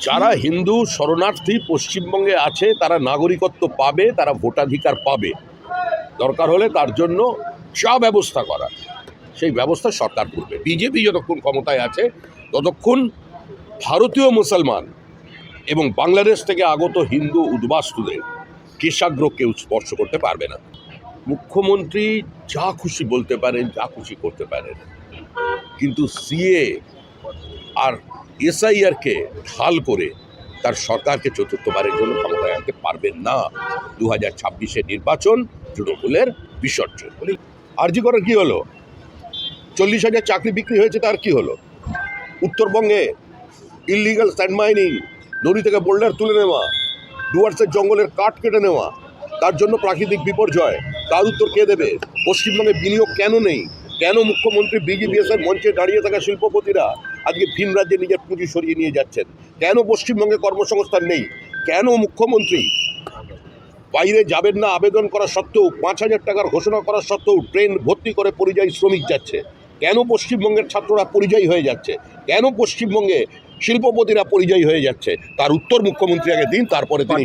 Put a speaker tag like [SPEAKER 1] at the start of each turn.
[SPEAKER 1] যারা হিন্দু শরণার্থী পশ্চিমবঙ্গে আছে, তারা নাগরিকত্ব পাবে, তারা ভোটাধিকার পাবে। দরকার হলে তার জন্য যা ব্যবস্থা করা। সেই ব্যবস্থা সরকার করবে। বিজেপি যতক্ষণ ক্ষমতায় আছে, ততক্ষণ ভারতীয় মুসলমান এবং বাংলাদেশ থেকে আগত হিন্দু উদ্বাস্তুদের কেশাগ্র কেউ স্পর্শ করতে পারবে না। মুখ্যমন্ত্রী যা খুশি বলতে পারেন, যা খুশি করতে পারেন। কিন্তু সিএ আর এসআইআরকে ঢাল করে তার সরকারকে চতুর্থবারের জন্য ক্ষমতায় আনতে পারবেন না। দু হাজার ছাব্বিশের নির্বাচন তৃণমূলের বিসর্জন। আরজি করার কী হলো? চল্লিশ হাজার চাকরি বিক্রি হয়েছে, তার কি হলো? উত্তরবঙ্গে ইলিগাল স্যান্ড মাইনিং নদী থেকে বোল্ডার তুলে নেওয়া, ডুয়ার্সের জঙ্গলের কাঠ কেটে নেওয়া, তার জন্য প্রাকৃতিক বিপর্যয়। তার উত্তর কে দেবে? পশ্চিমবঙ্গে বিনিয়োগ কেন নেই? কেন মুখ্যমন্ত্রী বিজিবিএস মঞ্চে দাঁড়িয়ে থাকা শিল্পপতিরা আজকে ভিন রাজ্যে নিজের পুঁজি সরিয়ে নিয়ে যাচ্ছেন। কেন পশ্চিমবঙ্গে কর্মসংস্থান নেই? কেন মুখ্যমন্ত্রী? বাইরে যাবেন না আবেদন করা সত্ত্বেও পাঁচ হাজার টাকার ঘোষণা করা সত্ত্বেও ট্রেন ভর্তি করে পরিযায়ী শ্রমিক যাচ্ছে। কেন পশ্চিমবঙ্গের ছাত্ররা পরিযায়ী হয়ে যাচ্ছে? কেন পশ্চিমবঙ্গে শিল্পপতিরা পরিযায়ী হয়ে যাচ্ছে? তার উত্তর মুখ্যমন্ত্রী আগে দিন, তারপরে তিনি